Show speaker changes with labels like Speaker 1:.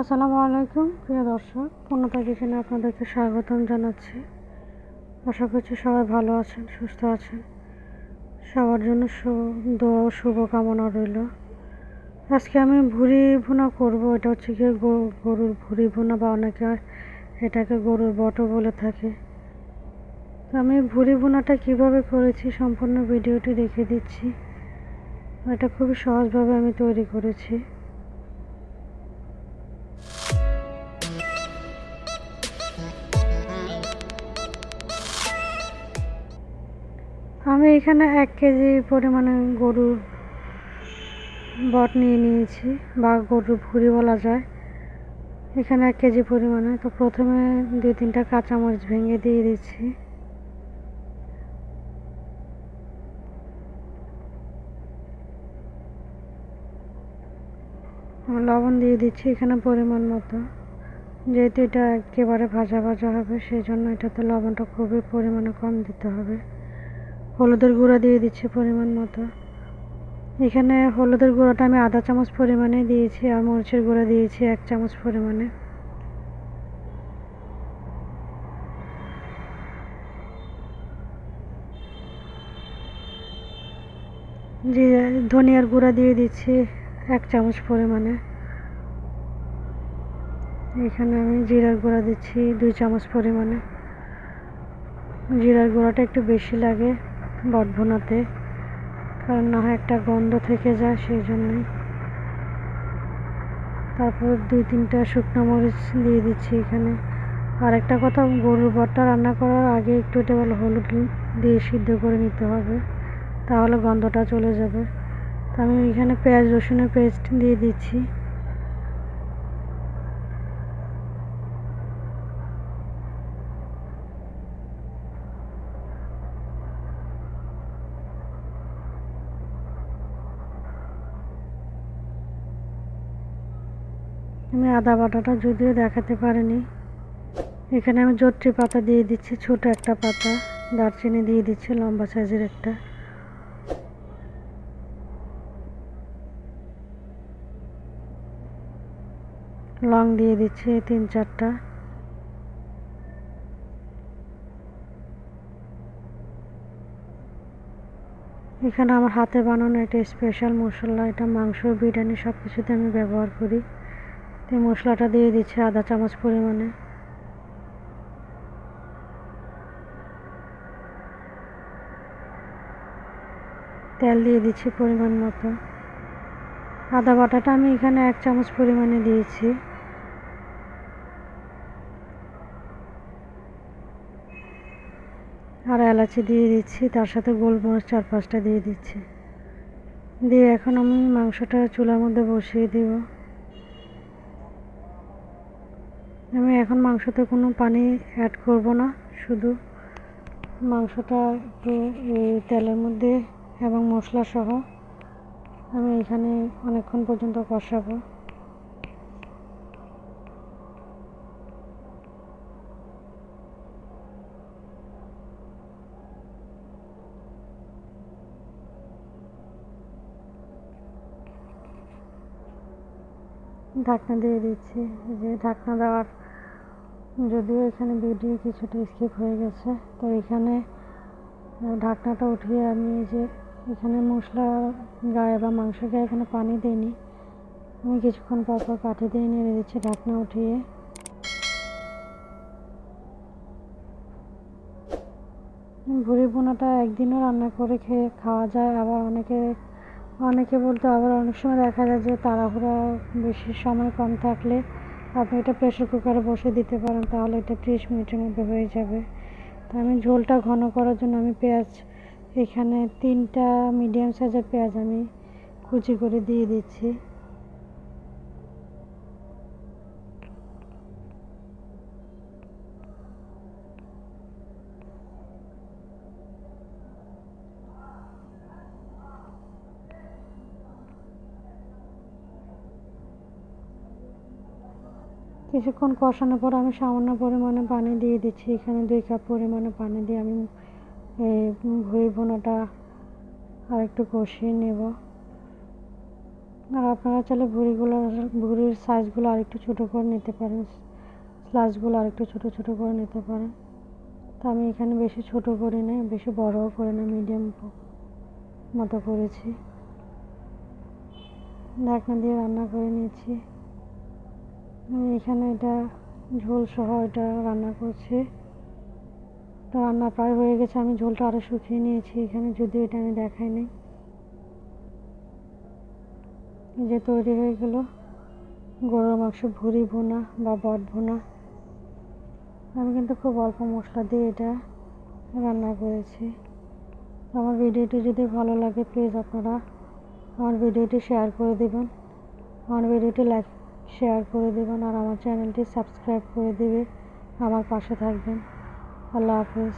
Speaker 1: আসসালামু আলাইকুম, প্রিয় দর্শক। পূর্ণতা কিচেনে আপনাদেরকে স্বাগতম জানাচ্ছি। আশা করছি সবাই ভালো আছেন, সুস্থ আছেন। সবার জন্য দোয়া ও শুভকামনা রইল। আজকে আমি ভুড়ি ভুনা করব, এটা হচ্ছে গিয়ে গরুর ভুড়ি ভুনা বা অনেকে এটাকে গরুর বটো বলে থাকে। তো আমি ভুড়ি ভুনাটা কীভাবে করেছি সম্পূর্ণ ভিডিওটি দেখে দিচ্ছি। এটা খুবই সহজভাবে আমি তৈরি করেছি। আমি এখানে এক কেজি পরিমাণে গরুর বট নিয়ে নিয়েছি, বা গরুর ভুড়ি বলা যায়। এখানে এক কেজি পরিমাণে। তো প্রথমে দুই তিনটা কাঁচামরিচ ভেঙে দিয়ে দিচ্ছি। লবণ দিয়ে দিচ্ছি এখানে পরিমাণ মতো। যেহেতু এটা একেবারে ভাজা ভাজা হবে সেই জন্য এটাতে লবণটা খুবই পরিমাণে কম দিতে হবে। হলুদের গুঁড়া দিয়ে দিচ্ছি পরিমাণ মতো। এখানে হলুদের গুঁড়োটা আমি আধা চামচ পরিমাণে দিয়েছি আর মরিচের গুঁড়া দিয়েছি এক চামচ পরিমাণে। জিরে ধনিয়ার গুঁড়া দিয়ে দিচ্ছি এক চামচ পরিমাণে। এখানে আমি জিরার গুঁড়া দিচ্ছি দুই চামচ পরিমাণে। জিরার গুঁড়াটা একটু বেশি লাগে। বটভুনাতে কারণ না হয় একটা গন্ধ থেকে যায় সেই জন্যই তারপর দুই তিনটা শুকনো মরিচ দিয়ে দিচ্ছি এখানে। আর একটা কথা, গরুর বটটা রান্না করার আগে একটু এটা ভালো হলুদ দিয়ে সিদ্ধ করে নিতে হবে, তাহলে গন্ধটা চলে যাবে। তো আমি এখানে পেঁয়াজ রসুনের পেস্ট দিয়ে দিচ্ছি। আমি আদা বাটাটা যদিও দেখাতে পারিনি। এখানে আমি জট্রি পাতা দিয়ে দিচ্ছি, ছোট একটা পাতা। দারচিনি দিয়ে দিচ্ছি, লম্বা সাইজের একটা। লং দিয়ে দিচ্ছি তিন চারটা। এখানে আমার হাতে বানানো একটা স্পেশাল মশলা, এটা মাংস, বিরিয়ানি সব কিছুতে আমি ব্যবহার করি। এই মশলাটা দিয়ে দিচ্ছি আধা চামচ পরিমাণে। তেল দিয়ে দিচ্ছি পরিমাণ মতো। আদা বাটাটা আমি এখানে এক চামচ পরিমাণে দিয়েছি। আর এলাচি দিয়ে দিচ্ছি, তার সাথে গোলমরিচ চার পাঁচটা দিয়ে দিচ্ছি। দিয়ে এখন আমি মাংসটা চুলার মধ্যে বসিয়ে দিব। আমি এখন মাংসতে কোনো পানি অ্যাড করব না, শুধু মাংসটা একটু তেলের মধ্যে এবং মশলা সহ আমি এখানে অনেকক্ষণ পর্যন্ত কষাবো। ঢাকনা দিয়ে দিচ্ছি। যে ঢাকনা দেওয়ার, যদিও এখানে ভিডিও কিছুটা স্কিপ হয়ে গেছে, তো এখানে ঢাকনাটা উঠিয়ে আমি যে এখানে মশলা, গায়ে বা মাংস গায়ে এখানে পানি দিইনি। আমি কিছুক্ষণ পর পর কাঠি দিয়ে নেড়ে দিচ্ছি ঢাকনা উঠিয়ে। ভুড়ি বোনাটা একদিনও রান্না করে খেয়ে খাওয়া যায়, আবার অনেকে অনেকে বলতো আবার অনেক সময় দেখা যায় যে তাড়াহুড়া বেশি সময় কম থাকলে আপনি এটা প্রেশার কুকারে বসে দিতে পারেন, তাহলে এটা ত্রিশ মিনিটের মধ্যে হয়ে যাবে। তো আমি ঝোলটা ঘন করার জন্য আমি পেঁয়াজ, এখানে তিনটা মিডিয়াম সাইজের পেঁয়াজ আমি কুচি করে দিয়ে দিচ্ছি। কিছুক্ষণ কষানোর পর আমি সামান্য পরিমাণে পানি দিয়ে দিচ্ছি। এখানে দুই কাপ পরিমাণে পানি দিয়ে আমি ভুঁড়ি ভুনাটা আর একটু কষিয়ে নেব। আর আপনারা চাইলে ভুড়িগুলো, ভুড়ির সাইজগুলো আরেকটু ছোটো করে নিতে পারেন। স্লাইসগুলো আরেকটু ছোটো ছোটো করে নিতে পারেন। তো আমি এখানে বেশি ছোট করি না, বেশি বড়ও করে না মিডিয়াম মতো করেছি। ঢাকনা দিয়ে রান্না করে নিয়েছি। এখানে এটা ঝোল সহ এটা রান্না করছি। তো রান্না প্রায় হয়ে গেছে, আমি ঝোলটা আরও শুকিয়ে নিয়েছি, এখানে যদিও এটা আমি দেখাইনি যে তৈরি হয়ে গেল, গরুর মাংস ভুড়ি ভুনা বা বট ভুনা। আমি কিন্তু খুব অল্প মশলা দিয়ে এটা রান্না করেছি। আমার ভিডিওটি যদি ভালো লাগে, প্লিজ আপনারা আমার ভিডিওটি শেয়ার করে দেবেন। আমার ভিডিওটি লাইক শেয়ার করে দেবেন আর আমার চ্যানেলটি সাবস্ক্রাইব করে দেবে। আমার পাশে থাকবেন। আল্লাহ হাফিজ।